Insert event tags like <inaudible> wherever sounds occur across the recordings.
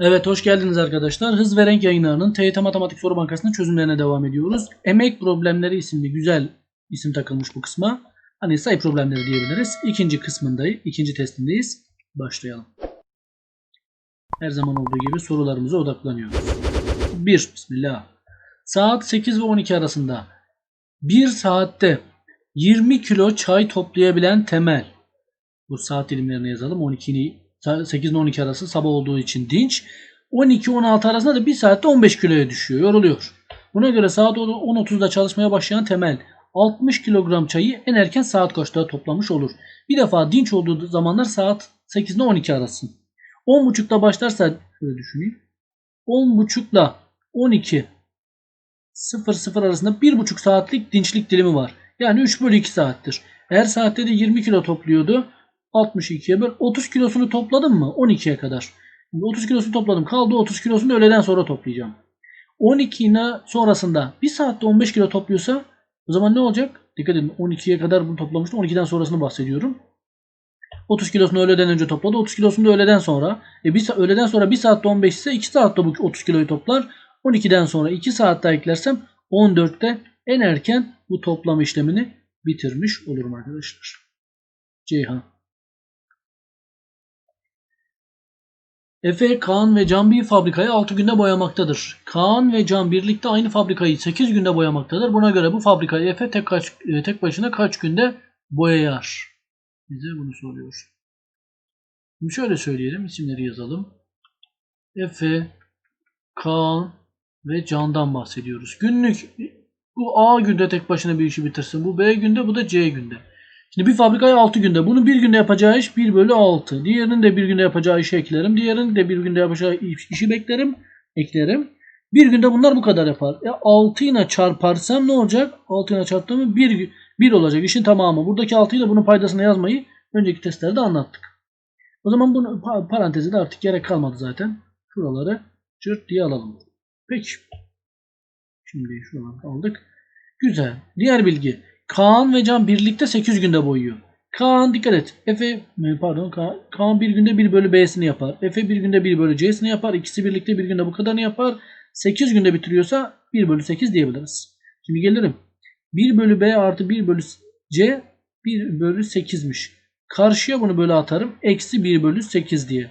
Evet hoş geldiniz arkadaşlar. Hız ve renk yayınlarının TYT Matematik Soru Bankası'nın çözümlerine devam ediyoruz. Emek problemleri isimli güzel isim takılmış bu kısma. Hani sayı problemleri diyebiliriz. İkinci kısmındayız. ikinci testindeyiz. Başlayalım. Her zaman olduğu gibi sorularımıza odaklanıyoruz. 1. Bismillah. Saat 8 ve 12 arasında 1 saatte 20 kilo çay toplayabilen Temel. Bu saat dilimlerini yazalım. 12'ni 8 ile 12 arası sabah olduğu için dinç. 12-16 arasında da 1 saatte 15 kiloya düşüyor. Yoruluyor. Buna göre saat 10.30'da çalışmaya başlayan Temel 60 kilogram çayı en erken saat kaçta toplamış olur. Bir defa dinç olduğu zamanlar saat 8 ile 12 arası. 10.30'da başlarsa şöyle düşüneyim. 10.30 ile 12 00 arasında 1.5 saatlik dinçlik dilimi var. Yani 3 bölü 2 saattir. Eğer saatte de 20 kilo topluyordu. 62'ye böl. 30 kilosunu topladım mı? 12'ye kadar. Şimdi 30 kilosunu topladım. Kaldı 30 kilosunu öğleden sonra toplayacağım. 12 ile sonrasında 1 saatte 15 kilo topluyorsa o zaman ne olacak? Dikkat edin 12'ye kadar bunu toplamıştım. 12'den sonrasını bahsediyorum. 30 kilosunu öğleden önce topladı. 30 kilosunu da öğleden sonra. E bir, öğleden sonra 1 saatte 15 ise 2 saatte bu 30 kiloyu toplar. 12'den sonra 2 saat daha eklersem 14'te en erken bu toplam işlemini bitirmiş olurum arkadaşlar. Ceyhan. Efe, Kaan ve Can bir fabrikayı 6 günde boyamaktadır. Kaan ve Can birlikte aynı fabrikayı 8 günde boyamaktadır. Buna göre bu fabrikayı Efe tek, kaç, e, tek başına kaç günde boyayar? Bize bunu soruyor. Şimdi şöyle söyleyelim. isimleri yazalım. Efe, Kaan ve Can'dan bahsediyoruz. Günlük bu A günde tek başına bir işi bitirsin. Bu B günde bu da C günde. Şimdi bir fabrikayı 6 günde. Bunu bir günde yapacağı iş 1 bölü 6. Diğerinin de bir günde yapacağı işi eklerim. Diğerinin de bir günde yapacağı işi beklerim. Eklerim. Bir günde bunlar bu kadar yapar. E 6 ile çarparsam ne olacak? 6 ile çarptığımı 1, 1 olacak. İşin tamamı. Buradaki 6 ile bunun paydasını yazmayı önceki testlerde anlattık. O zaman bunu parantezi de artık gerek kalmadı zaten. Şuraları cırt diye alalım. Peki. Şimdi şuraları aldık. Güzel. Diğer bilgi. Kaan ve Can birlikte 8 günde boyuyor. Kaan dikkat et. Efe pardon Kaan, Kaan bir günde 1 bölü B'sini yapar. Efe bir günde 1 bölü C'sini yapar. İkisi birlikte bir günde bu kadarını yapar. 8 günde bitiriyorsa 1 bölü 8 diyebiliriz. Şimdi gelirim. 1 bölü B artı 1 bölü C 1 bölü 8'miş. Karşıya bunu böyle atarım. Eksi 1 bölü 8 diye.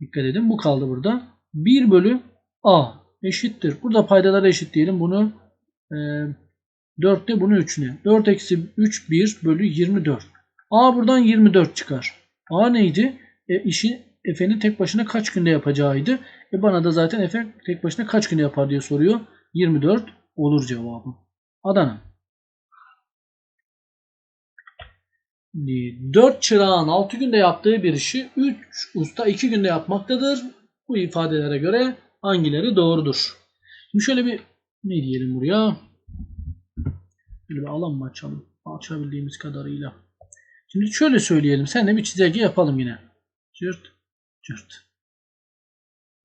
Dikkat edin bu kaldı burada. 1 bölü A eşittir. Burada paydaları eşit diyelim. Bunu e, 4'te bunu 3 ne? 4 eksi 3 1 bölü 24. A buradan 24 çıkar. A neydi? E, işi Efe'nin tek başına kaç günde yapacağıydı. E bana da zaten Efe tek başına kaç günde yapar diye soruyor. 24 olur cevabı. Adana. 4 çırağın 6 günde yaptığı bir işi 3 usta 2 günde yapmaktadır. Bu ifadelere göre hangileri doğrudur? Şimdi şöyle bir ne diyelim buraya? Şöyle bir alan mı açalım? Açabildiğimiz kadarıyla. Şimdi şöyle söyleyelim. Seninle bir çizelge yapalım yine. Cırt, cırt.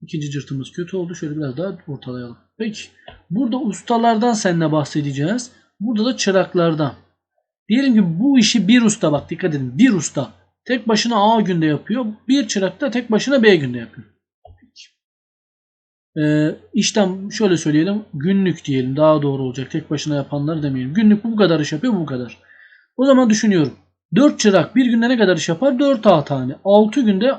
İkinci cırtımız kötü oldu. Şöyle biraz daha ortalayalım. Peki. Burada ustalardan seninle bahsedeceğiz. Burada da çıraklardan. Diyelim ki bu işi bir usta bak dikkat edin. Bir usta tek başına A günde yapıyor. Bir çırak da tek başına B günde yapıyor. İşlem şöyle söyleyelim. Günlük diyelim. Daha doğru olacak. Tek başına yapanlar demeyelim. Günlük bu kadar iş yapıyor. Bu kadar. O zaman düşünüyorum. 4 çırak bir günde ne kadar iş yapar? 4 A tane. 6 günde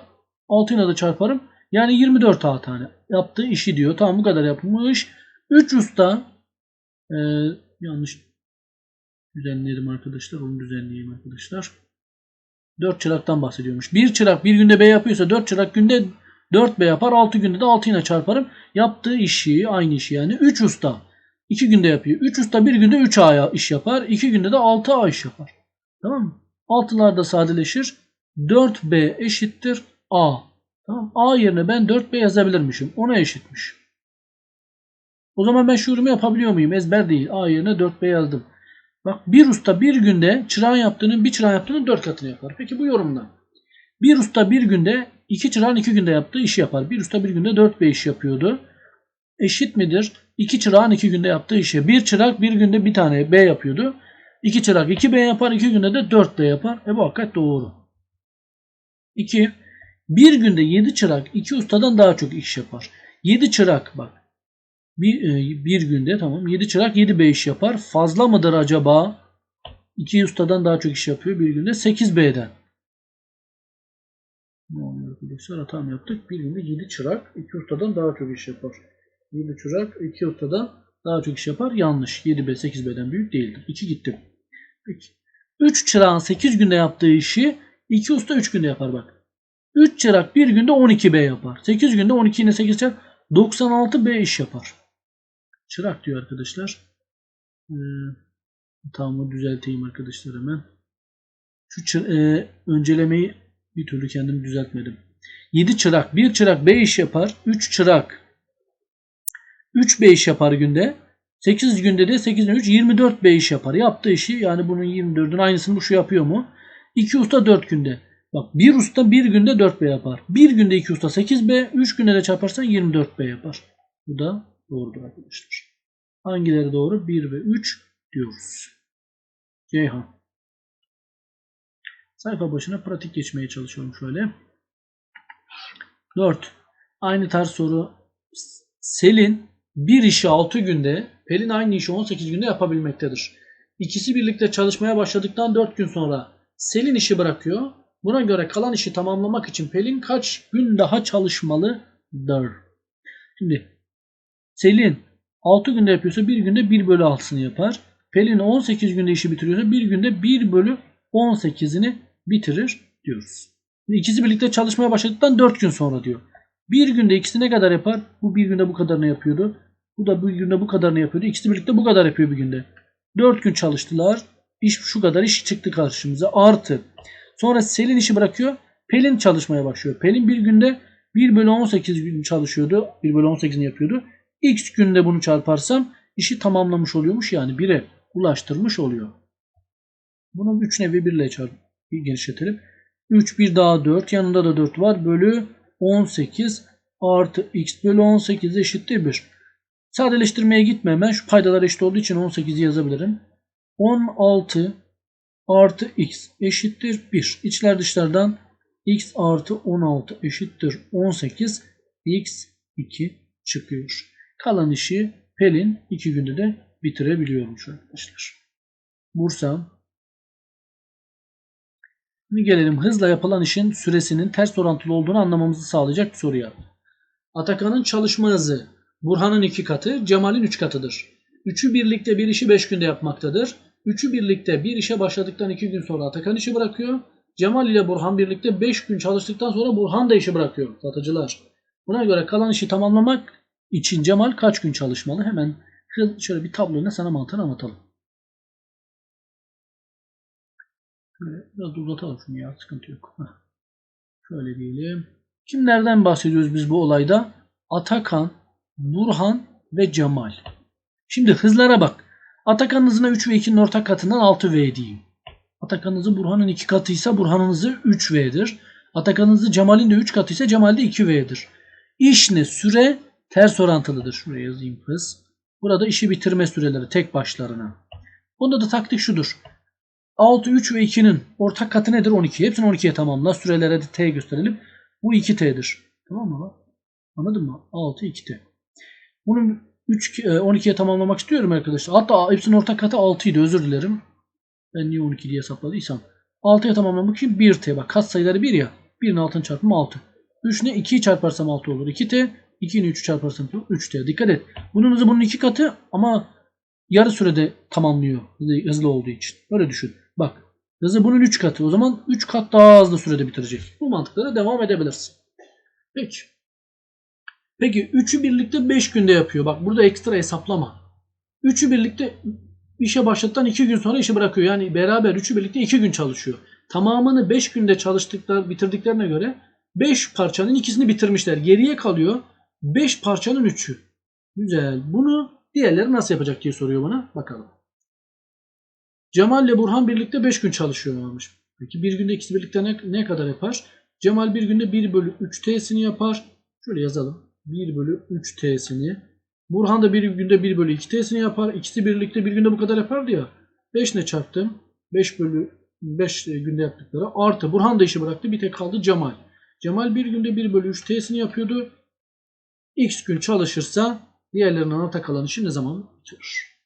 6 ile de çarparım. Yani 24 A tane. Yaptığı işi diyor. Tamam bu kadar yapmış. 3 usta e, yanlış düzenleyelim arkadaşlar. Onu düzenleyeyim arkadaşlar. 4 çıraktan bahsediyormuş. Bir çırak bir günde B yapıyorsa 4 çırak günde 4B yapar. 6 günde de 6 ile çarparım. Yaptığı işi aynı işi yani. 3 usta 2 günde yapıyor. 3 usta bir günde 3 A iş yapar. 2 günde de 6 A iş yapar. Tamam mı? 6'lar da sadeleşir. 4B eşittir A. Tamam. A yerine ben 4B yazabilirmişim. Ona eşitmiş. O zaman ben şu yapabiliyor muyum? Ezber değil. A yerine 4B yazdım. Bak bir usta bir günde çırağın yaptığının bir çırağın yaptığının 4 katını yapar. Peki bu yorumda. Bir usta bir günde iki çırağın iki günde yaptığı işi yapar. Bir usta bir günde 4 B iş yapıyordu. Eşit midir? İki çırağın iki günde yaptığı işe. Bir çırak bir günde bir tane B yapıyordu. İki çırak 2 B yapar. iki günde de 4 B yapar. E bu hakikat doğru. 2. Bir günde 7 çırak 2 ustadan daha çok iş yapar. 7 çırak bak. Bir, e, bir günde tamam 7 çırak 7 B iş yapar. Fazla mıdır acaba? 2 ustadan daha çok iş yapıyor bir günde 8 B'den. Ne oluyor arkadaşlar? Hata mı yaptık? Bir günde 7 çırak 2 ustadan daha çok iş yapar. 7 çırak 2 ustadan daha çok iş yapar. Yanlış. 7B 8B'den büyük değildir. 2 gitti. Peki. 3 çırağın 8 günde yaptığı işi 2 usta 3 günde yapar bak. 3 çırak bir günde 12B yapar. 8 günde 12 yine 8 çırak 96B iş yapar. Çırak diyor arkadaşlar. Ee, tamamı düzelteyim arkadaşlar hemen. Şu çır, e, öncelemeyi bir türlü kendimi düzeltmedim. 7 çırak. 1 çırak B iş yapar. 3 çırak 3 B iş yapar günde. 8 günde de 8'den 3 24 B iş yapar. Yaptığı işi yani bunun 24'ün aynısını bu şu yapıyor mu? 2 usta 4 günde. Bak bir usta bir günde 4 B yapar. Bir günde 2 usta 8 B, 3 günde de çarparsan 24 B yapar. Bu da doğrudur arkadaşlar. Hangileri doğru? 1 ve 3 diyoruz. Ceyhan. Sayfa başına pratik geçmeye çalışıyorum şöyle. 4. Aynı tarz soru. Selin bir işi 6 günde, Pelin aynı işi 18 günde yapabilmektedir. İkisi birlikte çalışmaya başladıktan 4 gün sonra Selin işi bırakıyor. Buna göre kalan işi tamamlamak için Pelin kaç gün daha çalışmalıdır? Şimdi Selin 6 günde yapıyorsa bir günde 1 bölü 6'sını yapar. Pelin 18 günde işi bitiriyorsa bir günde 1 bölü 18'ini bitirir diyoruz. İkisi birlikte çalışmaya başladıktan 4 gün sonra diyor. Bir günde ikisi ne kadar yapar? Bu bir günde bu kadarını yapıyordu. Bu da bir günde bu kadarını yapıyordu. İkisi birlikte bu kadar yapıyor bir günde. 4 gün çalıştılar. İş şu kadar iş çıktı karşımıza. Artı. Sonra Selin işi bırakıyor. Pelin çalışmaya başlıyor. Pelin bir günde 1 bölü 18 gün çalışıyordu. 1 bölü 18'ini yapıyordu. X günde bunu çarparsam işi tamamlamış oluyormuş. Yani 1'e ulaştırmış oluyor. Bunu 3 nevi 1 ile çarp genişletelim. 3 bir daha 4 yanında da 4 var. Bölü 18 artı x bölü 18 eşittir 1. Sadeleştirmeye gitme hemen. Şu paydalar eşit olduğu için 18'i yazabilirim. 16 artı x eşittir 1. İçler dışlardan x artı 16 eşittir 18. x 2 çıkıyor. Kalan işi Pelin 2 günde de bitirebiliyormuş arkadaşlar. Bursa Şimdi gelelim hızla yapılan işin süresinin ters orantılı olduğunu anlamamızı sağlayacak bir soruya. Atakan'ın çalışma hızı Burhan'ın iki katı, Cemal'in üç katıdır. Üçü birlikte bir işi beş günde yapmaktadır. Üçü birlikte bir işe başladıktan iki gün sonra Atakan işi bırakıyor. Cemal ile Burhan birlikte beş gün çalıştıktan sonra Burhan da işi bırakıyor satıcılar. Buna göre kalan işi tamamlamak için Cemal kaç gün çalışmalı? Hemen şöyle bir tabloyla sana mantığını anlatalım. Biraz da uzatalım şunu ya sıkıntı yok. Şöyle diyelim. Kimlerden bahsediyoruz biz bu olayda? Atakan, Burhan ve Cemal. Şimdi hızlara bak. Atakan hızına 3 ve 2'nin ortak katından 6V diyeyim. Atakan hızı Burhan'ın 2 katıysa Burhan'ın hızı 3V'dir. Atakan hızı Cemal'in de 3 katıysa Cemal de 2V'dir. İş ne? Süre ters orantılıdır. Şuraya yazayım hız. Burada işi bitirme süreleri tek başlarına. Bunda da taktik şudur. 6, 3 ve 2'nin ortak katı nedir? 12. Hepsini 12'ye tamamla. Sürelere de t gösterelim. Bu 2t'dir. Tamam mı? Anladın mı? 6, 2t. Bunun 3, 12'ye tamamlamak istiyorum arkadaşlar. Hatta hepsinin ortak katı 6 idi. Özür dilerim. Ben niye 12 diye hesapladıysam. 6'ya tamamlamak için 1t. Bak kat sayıları 1 ya. 1'in altını çarpımı 6. 3 ne? 2'yi çarparsam 6 olur. 2t. 2'nin 3'ü çarparsam 3t. Dikkat et. Bunun hızı bunun 2 katı ama yarı sürede tamamlıyor. Hızlı olduğu için. Öyle düşün. Bak hızı bunun 3 katı. O zaman 3 kat daha hızlı sürede bitirecek. Bu mantıklara devam edebilirsin. Peki. Peki 3'ü birlikte 5 günde yapıyor. Bak burada ekstra hesaplama. 3'ü birlikte işe başladıktan 2 gün sonra işi bırakıyor. Yani beraber 3'ü birlikte 2 gün çalışıyor. Tamamını 5 günde çalıştıklar, bitirdiklerine göre 5 parçanın ikisini bitirmişler. Geriye kalıyor 5 parçanın 3'ü. Güzel. Bunu diğerleri nasıl yapacak diye soruyor bana. Bakalım. Cemal ile Burhan birlikte 5 gün çalışıyorlarmış. Peki bir günde ikisi birlikte ne, ne kadar yapar? Cemal bir günde 1 bölü 3 t'sini yapar. Şöyle yazalım. 1 bölü 3 t'sini. Burhan da bir günde 1 bölü 2 t'sini yapar. İkisi birlikte bir günde bu kadar yapardı ya. 5 ne çarptım? 5 bölü 5 günde yaptıkları artı. Burhan da işi bıraktı. Bir tek kaldı Cemal. Cemal bir günde 1 bölü 3 t'sini yapıyordu. X gün çalışırsa diğerlerinin ana kalanı işi ne zaman bitirir?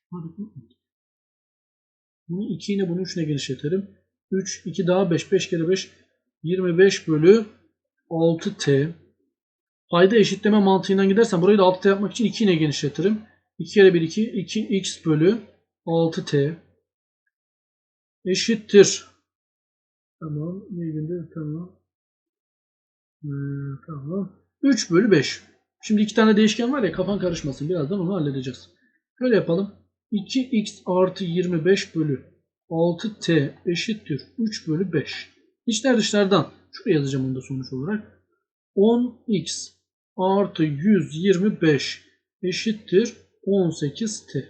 Bunu 2 ile bunu 3 ile genişletelim. 3, 2 daha 5, 5 kere 5, 25 bölü 6t. Payda eşitleme mantığından gidersen burayı da 6t yapmak için 2 ile genişletirim. 2 kere 1, 2, 2x bölü 6t eşittir. Tamam. Ne günde? Tamam. Ee, tamam. 3 bölü 5. Şimdi iki tane değişken var ya kafan karışmasın. Birazdan onu halledeceğiz. Şöyle yapalım. 2x artı 25 bölü 6t eşittir 3 bölü 5. İçler dışlardan. Şuraya yazacağım onu da sonuç olarak. 10x artı 125 eşittir 18t.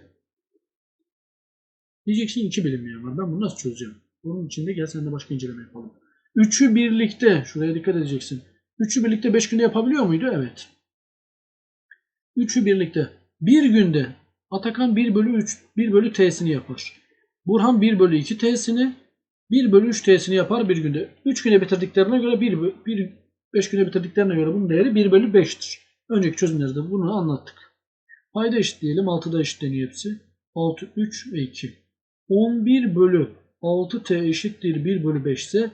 Diyeceksin 2 bilinmeyen var. Ben bunu nasıl çözeceğim? Bunun içinde gel sen de başka inceleme yapalım. Üçü birlikte. Şuraya dikkat edeceksin. Üçü birlikte 5 günde yapabiliyor muydu? Evet. Üçü birlikte. Bir günde Atakan 1 bölü 3, 1 bölü t'sini yapar. Burhan 1 bölü 2 t'sini, 1 bölü 3 t'sini yapar bir günde. 3 güne bitirdiklerine göre 1, 1 5 güne bitirdiklerine göre bunun değeri 1 bölü 5'tir. Önceki çözümlerde bunu anlattık. Payda eşitleyelim. 6'da eşitleniyor hepsi. 6, 3 ve 2. 11 bölü 6t eşittir 1 bölü 5 ise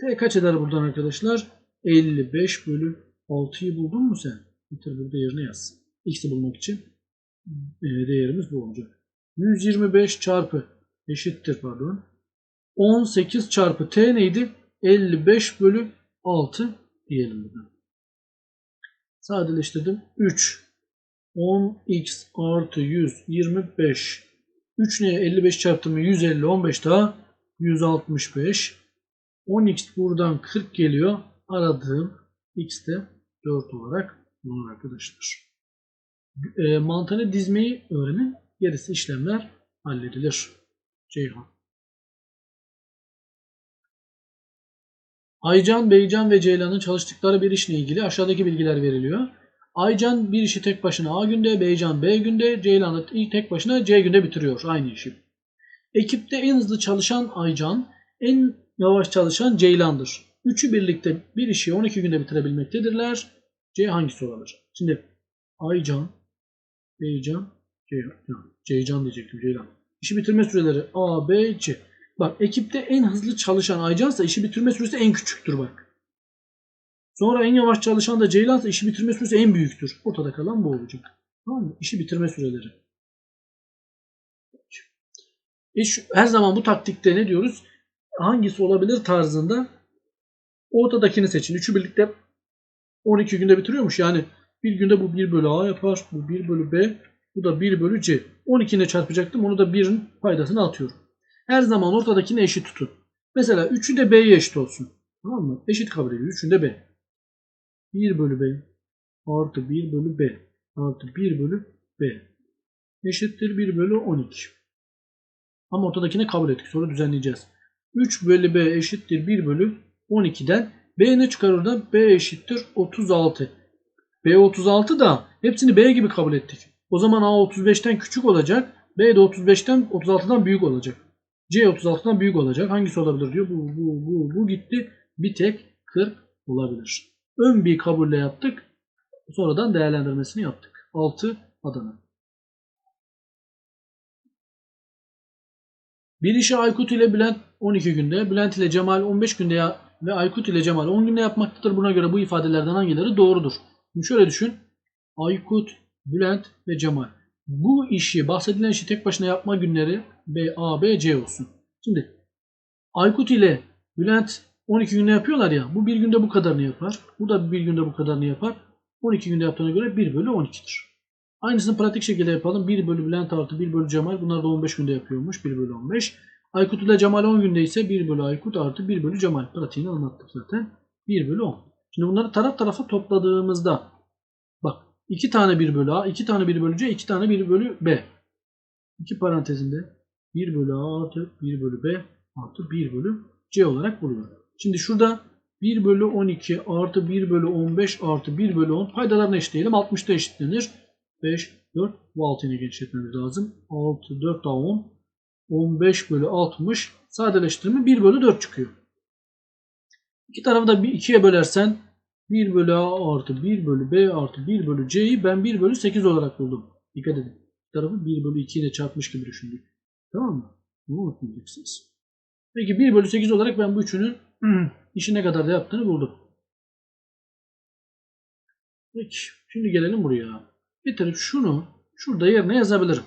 t kaç eder buradan arkadaşlar? 55 bölü 6'yı buldun mu sen? Bitir burada yerine yaz. X'i bulmak için e, değerimiz bu olacak. 125 çarpı eşittir pardon. 18 çarpı t neydi? 55 bölü 6 diyelim buradan. Sadeleştirdim. 3 10x artı 125 3 neye 55 çarptım 150 15 daha 165 10x buradan 40 geliyor. Aradığım x de 4 olarak bulunur arkadaşlar. E, mantığını dizmeyi öğrenin. Gerisi işlemler halledilir. Ceyhan. Aycan, Beycan ve Ceylan'ın çalıştıkları bir işle ilgili aşağıdaki bilgiler veriliyor. Aycan bir işi tek başına A günde, Beycan B günde, Ceylan da tek başına C günde bitiriyor aynı işi. Ekipte en hızlı çalışan Aycan, en yavaş çalışan Ceylan'dır. Üçü birlikte bir işi 12 günde bitirebilmektedirler. C hangisi olabilir? Şimdi Aycan, Beycan, Ceylan. Ceycan diyecektim Ceylan. İşi bitirme süreleri A, B, C. Bak ekipte en hızlı çalışan Aycan'sa işi bitirme süresi en küçüktür bak. Sonra en yavaş çalışan da Ceylan'sa işi bitirme süresi en büyüktür. Ortada kalan bu olacak. Tamam mı? İşi bitirme süreleri. E şu, her zaman bu taktikte ne diyoruz? Hangisi olabilir tarzında ortadakini seçin. Üçü birlikte 12 günde bitiriyormuş. Yani bir günde bu 1 bölü A yapar. Bu 1 bölü B. Bu da 1 bölü C. 12 ile çarpacaktım. Onu da 1'in paydasını atıyorum. Her zaman ortadakini eşit tutun. Mesela 3'ü de B'ye eşit olsun. Tamam mı? Eşit kabul ediyoruz. 3'ünde B. 1 bölü B artı 1 bölü B artı 1 bölü B eşittir 1 bölü 12. Ama ortadakini kabul ettik. Sonra düzenleyeceğiz. 3 bölü B eşittir 1 bölü 12'den B ne çıkar oradan? B eşittir 36. B 36 da hepsini B gibi kabul ettik. O zaman A 35'ten küçük olacak. B de 35'ten 36'dan büyük olacak. C 36'dan büyük olacak. Hangisi olabilir diyor. Bu, bu, bu, bu gitti. Bir tek 40 olabilir. Ön bir kabulle yaptık. Sonradan değerlendirmesini yaptık. 6 Adana. Bir işi Aykut ile Bülent 12 günde, Bülent ile Cemal 15 günde ve Aykut ile Cemal 10 günde yapmaktadır. Buna göre bu ifadelerden hangileri doğrudur? Şöyle düşün. Aykut, Bülent ve Cemal. Bu işi, bahsedilen işi tek başına yapma günleri B, A, B, C olsun. Şimdi Aykut ile Bülent 12 günde yapıyorlar ya. Bu bir günde bu kadarını yapar. Bu da bir günde bu kadarını yapar. 12 günde yaptığına göre 1 bölü 12'dir. Aynısını pratik şekilde yapalım. 1 bölü Bülent artı 1 bölü Cemal. Bunlar da 15 günde yapıyormuş. 1 bölü 15. Aykut ile Cemal 10 günde ise 1 bölü Aykut artı 1 bölü Cemal. Pratiğini anlattık zaten. 1 bölü 10. Şimdi bunları taraf tarafa topladığımızda bak 2 tane 1 bölü A, 2 tane 1 bölü C, 2 tane 1 bölü B. 2 parantezinde 1 bölü A artı 1 bölü B artı 1 bölü C olarak buluyorum. Şimdi şurada 1 bölü 12 artı 1 bölü 15 artı 1 bölü 10 paydalarını eşitleyelim. 60'da eşitlenir. 5, 4 bu 6 ile genişletmemiz lazım. 6, 4 daha 10. 15 bölü 60 sadeleştirme 1 bölü 4 çıkıyor. İki tarafı da 2'ye bölersen 1 bölü A artı 1 bölü B artı 1 bölü C'yi ben 1 bölü 8 olarak buldum. Dikkat edin. Bu tarafı 1 bölü 2 ile çarpmış gibi düşündük. Tamam mı? Bunu unutmayacaksınız. Peki 1 bölü 8 olarak ben bu üçünün <clears throat> işi ne kadar da yaptığını buldum. Peki. Şimdi gelelim buraya. Getirip şunu şurada yerine yazabilirim.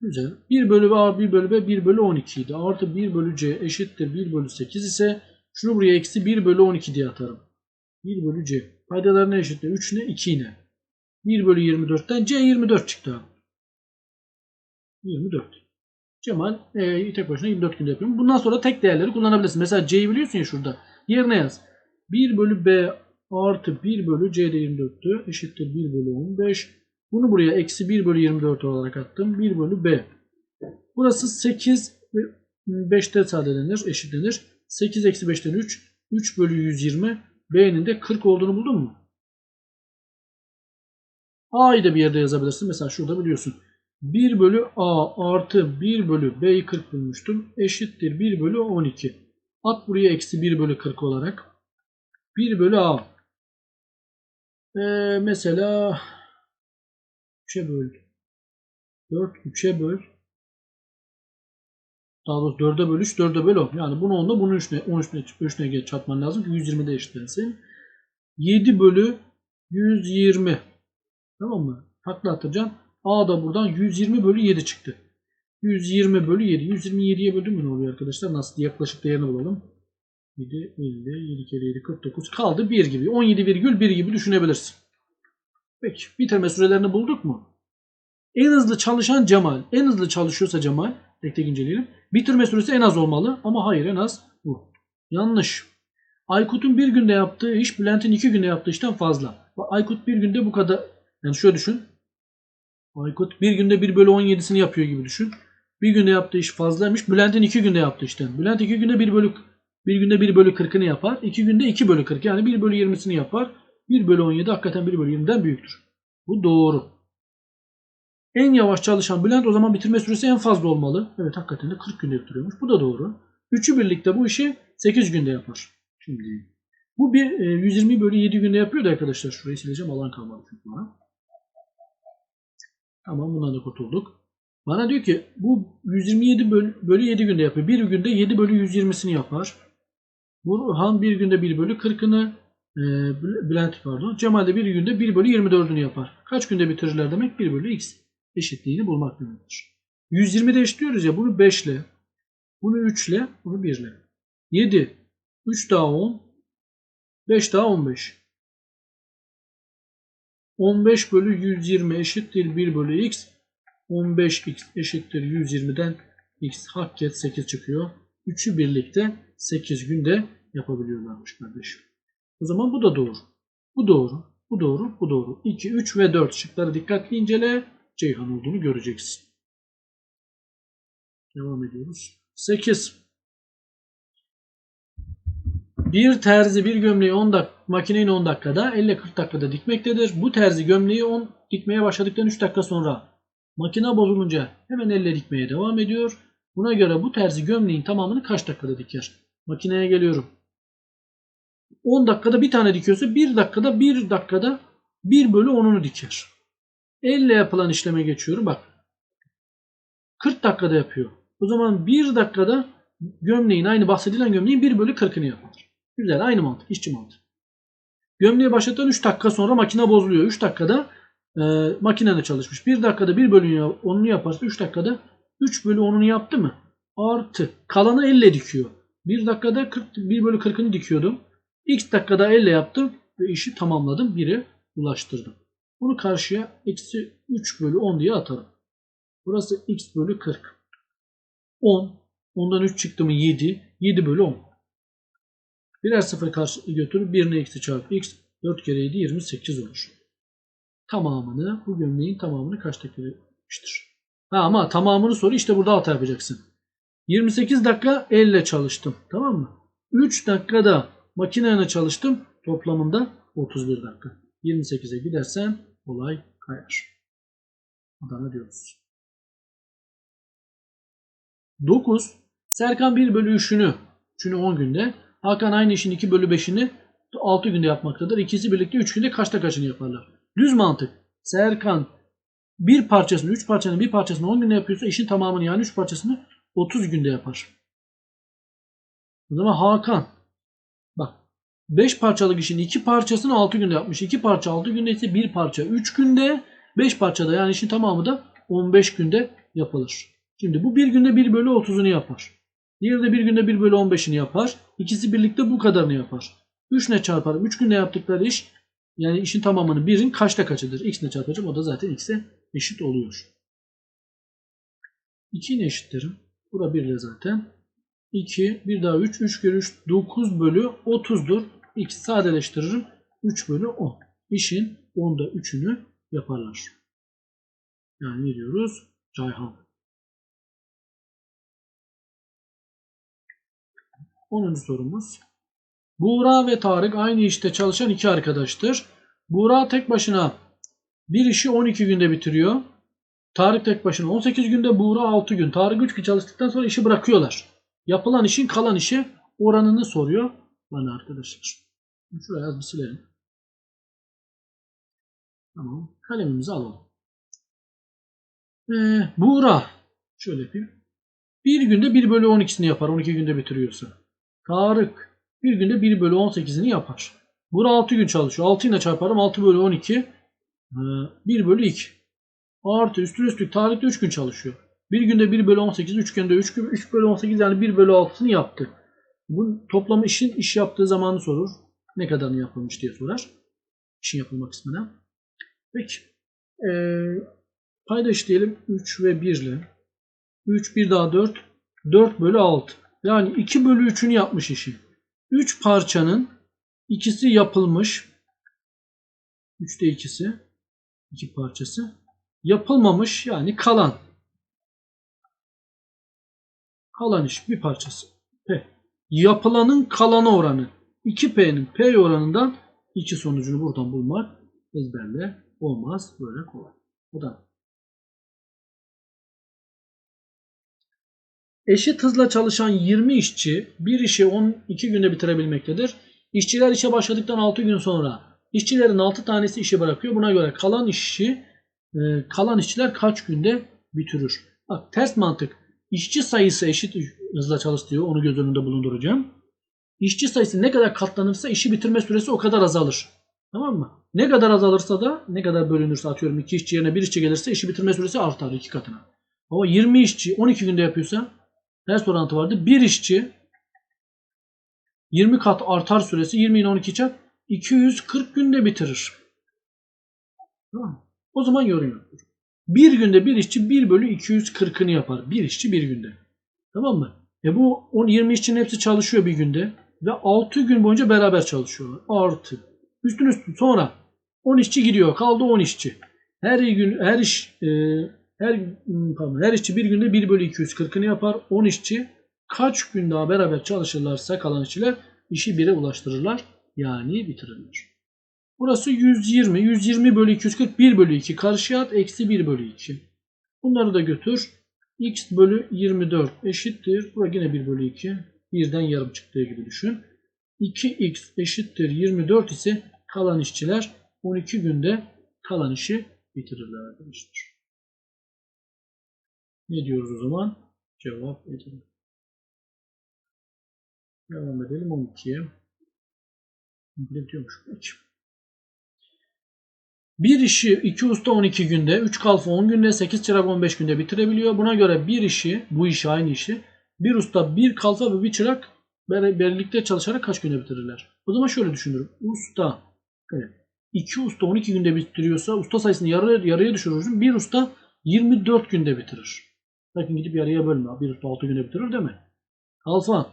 Güzel. 1 bölü A, 1 bölü B, 1 bölü 12 idi. Artı 1 bölü C eşittir 1 bölü 8 ise şunu buraya eksi 1 bölü 12 diye atarım. 1 bölü C. Paydalar ne eşittir? 3 ne? 2 ne? 1 bölü 24'ten C 24 çıktı abi. 24. Cemal e, tek başına 24 günde yapıyorum. Bundan sonra tek değerleri kullanabilirsin. Mesela C'yi biliyorsun ya şurada. Yerine yaz. 1 bölü B artı 1 bölü C'de 24'tü. Eşittir 1 bölü 15. Bunu buraya eksi 1 bölü 24 olarak attım. 1 bölü B. Burası 8 ve 5'te sadelenir, eşitlenir. 8 eksi 5'ten 3. 3 bölü 120. B'nin de 40 olduğunu buldun mu? A'yı da bir yerde yazabilirsin. Mesela şurada biliyorsun. 1 bölü A artı 1 bölü B'yi 40 bulmuştum. Eşittir 1 bölü 12. At buraya eksi 1 bölü 40 olarak. 1 bölü A. Ee, mesela 3'e böl. 4 3'e böl. Daha doğrusu 4'e böl 3 4'e böl 10. Yani bunu 10'da bunu 3'ne 13'ne 3'ne çarpman lazım ki 120'de eşitlensin. 7 bölü 120. Tamam mı? Takla atacaksın. A da buradan 120 bölü 7 çıktı. 120 bölü 7. 127'ye böldüm mü ne oluyor arkadaşlar? Nasıl yaklaşık değerini bulalım. 7, 50, 7 kere 7, 49. Kaldı 1 gibi. 17,1 gibi düşünebilirsin. Peki bitirme sürelerini bulduk mu? En hızlı çalışan Cemal. En hızlı çalışıyorsa Cemal. Tek tek inceleyelim. Bitirme süresi en az olmalı. Ama hayır en az bu. Yanlış. Aykut'un bir günde yaptığı iş Bülent'in iki günde yaptığı işten fazla. Aykut bir günde bu kadar. Yani şöyle düşün. Aykut bir günde 1 bölü 17'sini yapıyor gibi düşün. Bir günde yaptığı iş fazlaymış. Bülent'in iki günde yaptığı işten. Bülent iki günde 1 bölü bir günde 1 bölü 40'ını yapar. iki günde 2 bölü 40 yani 1 bölü 20'sini yapar. 1 bölü 17 hakikaten 1 bölü 20'den büyüktür. Bu doğru. En yavaş çalışan Bülent o zaman bitirme süresi en fazla olmalı. Evet hakikaten de 40 günde bitiriyormuş. Bu da doğru. Üçü birlikte bu işi 8 günde yapar. Şimdi bu bir e, 120 bölü 7 günde yapıyor da arkadaşlar. Şurayı sileceğim alan kalmadı çünkü bana. Tamam bundan da kurtulduk. Bana diyor ki bu 127 bölü, bölü 7 günde yapıyor. Bir günde 7 bölü 120'sini yapar. Burhan bir günde 1 bölü 40'ını e, Bülent pardon. Cemal de bir günde 1 bölü 24'ünü yapar. Kaç günde bitirirler demek? 1 bölü x eşitliğini bulmak demektir. 120'de eşitliyoruz ya bunu 5 ile, bunu 3 ile, bunu 1 ile. 7, 3 daha 10, 5 daha 15. 15 bölü 120 eşittir 1 bölü x. 15x eşittir 120'den x hakket 8 çıkıyor. Üçü birlikte 8 günde yapabiliyorlarmış kardeşim. O zaman bu da doğru. Bu doğru. Bu doğru. Bu doğru. 2, 3 ve 4 şıkları dikkatli incele. Ceyhan olduğunu göreceksin. Devam ediyoruz. 8. Bir terzi bir gömleği 10 dak makineyi 10 dakikada 50 40 dakikada dikmektedir. Bu terzi gömleği 10 dikmeye başladıktan 3 dakika sonra makine bozulunca hemen elle dikmeye devam ediyor. Buna göre bu terzi gömleğin tamamını kaç dakikada diker? Makineye geliyorum. 10 dakikada bir tane dikiyorsa 1 dakikada 1 dakikada 1 bölü 10'unu diker. Elle yapılan işleme geçiyorum. Bak 40 dakikada yapıyor. O zaman 1 dakikada gömleğin aynı bahsedilen gömleğin 1 bölü 40'ını yapar. Güzel aynı mantık işçi mantık. Gömleği başlatan 3 dakika sonra makine bozuluyor. 3 dakikada e, makinede çalışmış. 1 dakikada 1 bölü 10'unu yaparsa 3 dakikada 3 bölü 10'unu yaptı mı? Artı kalanı elle dikiyor. 1 dakikada 40, 1 bölü 40'ını dikiyordum. X dakikada elle yaptım ve işi tamamladım. 1'e ulaştırdım. Bunu karşıya eksi 3 bölü 10 diye atarım. Burası x bölü 40. 10. Ondan 3 çıktı mı 7. 7 bölü 10. Birer sıfır karşı götürüp 1'ine eksi çarpı x. 4 kere 7 28 olur. Tamamını bu gömleğin tamamını kaç dakika yapmıştır? Ha ama tamamını soru işte burada hata yapacaksın. 28 dakika elle çalıştım. Tamam mı? 3 dakikada makineyle çalıştım. Toplamında 31 dakika. 28'e gidersen olay kayar. Adana diyoruz. 9. Serkan 1 bölü 3'ünü 3'ünü 10 günde. Hakan aynı işin 2 bölü 5'ini 6 günde yapmaktadır. İkisi birlikte 3 günde kaçta kaçını yaparlar? Düz mantık. Serkan bir parçasını, 3 parçanın bir parçasını 10 günde yapıyorsa işin tamamını yani 3 parçasını 30 günde yapar. O zaman Hakan 5 parçalık işin 2 parçasını 6 günde yapmış. 2 parça 6 günde ise 1 parça 3 günde 5 parçada yani işin tamamı da 15 günde yapılır. Şimdi bu bir günde 1 bölü 30'unu yapar. Diğeri de bir günde 1 bölü 15'ini yapar. İkisi birlikte bu kadarını yapar. 3 ne çarpar? 3 günde yaptıkları iş yani işin tamamını 1'in kaçta kaçıdır? X ne çarpacağım? O da zaten x'e eşit oluyor. 2'yi ne eşitlerim? Bura 1 ile zaten. 2, 1 daha 3, 3 kere 3, 9 bölü 30'dur. X sadeleştiririm. 3 bölü 10. İşin 10'da 3'ünü yaparlar. Yani ne diyoruz? Cayhan. 10. sorumuz. Buğra ve Tarık aynı işte çalışan iki arkadaştır. Buğra tek başına bir işi 12 günde bitiriyor. Tarık tek başına 18 günde, Buğra 6 gün. Tarık 3 gün çalıştıktan sonra işi bırakıyorlar. Yapılan işin kalan işi oranını soruyor bana arkadaşlar. Şuraya bir silelim. Tamam. Kalemimizi alalım. Ee, Buğra. Şöyle yapayım. Bir günde 1 bölü 12'sini yapar 12 günde bitiriyorsa. Tarık bir günde 1 bölü 18'ini yapar. Buğra 6 gün çalışıyor. 6 ile çarparım 6 bölü 12. 1 bölü 2. Artı üstüne üstlük Tarık da 3 gün çalışıyor. Bir günde 1 bölü 18, 3 günde 3, 3 bölü 18 yani 1 bölü 6'sını yaptı. Bu toplamı işin iş yaptığı zamanı sorur. Ne kadarını yapılmış diye sorar. İşin yapılma kısmına. Peki. Ee, paydaş diyelim 3 ve 1 ile. 3, 1 daha 4. 4 bölü 6. Yani 2 bölü 3'ünü yapmış işi. 3 parçanın ikisi yapılmış. 3'te ikisi. 2 parçası. Yapılmamış yani kalan. Kalan iş bir parçası. P. Yapılanın kalanı oranı. 2P'nin P oranından 2 sonucunu buradan bulmak ezberle olmaz. Böyle kolay. Bu da. Eşit hızla çalışan 20 işçi bir işi 12 günde bitirebilmektedir. İşçiler işe başladıktan 6 gün sonra işçilerin 6 tanesi işi bırakıyor. Buna göre kalan işi e, kalan işçiler kaç günde bitirir? Bak ters mantık. İşçi sayısı eşit hızla çalıştırıyor. Onu göz önünde bulunduracağım. İşçi sayısı ne kadar katlanırsa işi bitirme süresi o kadar azalır. Tamam mı? Ne kadar azalırsa da ne kadar bölünürse atıyorum 2 işçi yerine 1 işçi gelirse işi bitirme süresi artar 2 katına. Ama 20 işçi 12 günde yapıyorsa ters orantı vardı. 1 işçi 20 kat artar süresi 20 ile 12 çarp 240 günde bitirir. Tamam. O zaman yorum yoktur. Bir günde bir işçi 1 bölü 240'ını yapar. Bir işçi bir günde. Tamam mı? E bu 10, 20 işçinin hepsi çalışıyor bir günde. Ve 6 gün boyunca beraber çalışıyorlar. Artı. Üstün üstün sonra 10 işçi gidiyor. Kaldı 10 işçi. Her gün her iş e, her pardon, her işçi bir günde 1 bölü 240'ını yapar. 10 işçi kaç gün daha beraber çalışırlarsa kalan işçiler işi 1'e ulaştırırlar. Yani bitirirler. Burası 120. 120 bölü 240 1 bölü 2. Karşıya at eksi 1 bölü 2. Bunları da götür. x bölü 24 eşittir. Burası yine 1 bölü 2. Birden yarım çıktığı gibi düşün. 2x eşittir 24 ise kalan işçiler 12 günde kalan işi bitirirler arkadaşlar. Ne diyoruz o zaman? Cevap edelim. Devam edelim 12'ye. Bitiyormuş. Peki. Bir işi 2 usta 12 günde, 3 kalfa 10 günde, 8 çırak 15 günde bitirebiliyor. Buna göre bir işi, bu işi aynı işi, bir usta, bir kalfa ve bir çırak birlikte çalışarak kaç günde bitirirler? O zaman şöyle düşünürüm. Usta, evet, 2 usta 12 günde bitiriyorsa usta sayısını yarı, yarıya düşürürsün. Bir usta 24 günde bitirir. Bakın gidip yarıya bölme. Bir usta 6 günde bitirir değil mi? Kalfa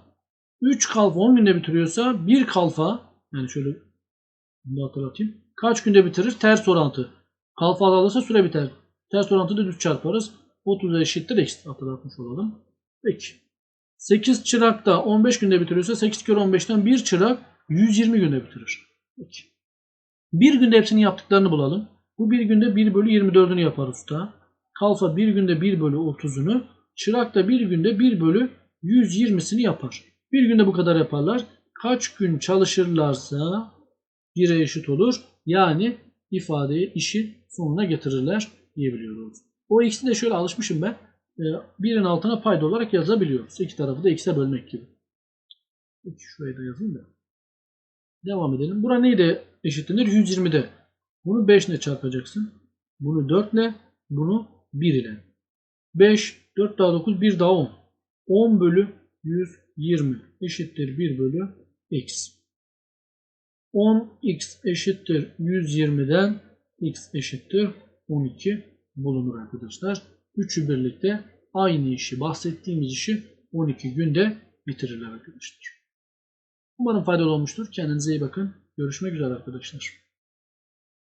3 kalfa 10 günde bitiriyorsa bir kalfa yani şöyle bunu hatırlatayım. Kaç günde bitirir? Ters orantı. Kalfa alırsa süre biter. Ters orantıyı düz çarparız. 30 eşittir x. Hatırlatmış olalım. Peki. 8 çırak da 15 günde bitiriyorsa 8 kere 15'ten 1 çırak 120 günde bitirir. Peki. Bir günde hepsini yaptıklarını bulalım. Bu bir günde 1 bölü 24'ünü yapar usta. Kalfa bir günde 1 bölü 30'unu. Çırak da bir günde 1 bölü 120'sini yapar. Bir günde bu kadar yaparlar. kaç gün çalışırlarsa 1'e eşit olur. Yani ifadeyi işi sonuna getirirler diyebiliyoruz. O x'i de şöyle alışmışım ben. Ee, birin altına payda olarak yazabiliyoruz. İki tarafı da x'e bölmek gibi. Peki şurayı da yazayım da. Devam edelim. Bura neydi eşitlenir? 120'de. Bunu 5 ile çarpacaksın. Bunu 4 ile. Bunu 1 ile. 5, 4 daha 9, 1 daha 10. 10 bölü 120 eşittir 1 bölü x. 10x eşittir 120'den x eşittir 12 bulunur arkadaşlar. Üçü birlikte aynı işi bahsettiğimiz işi 12 günde bitirirler arkadaşlar. Umarım faydalı olmuştur. Kendinize iyi bakın. Görüşmek üzere arkadaşlar.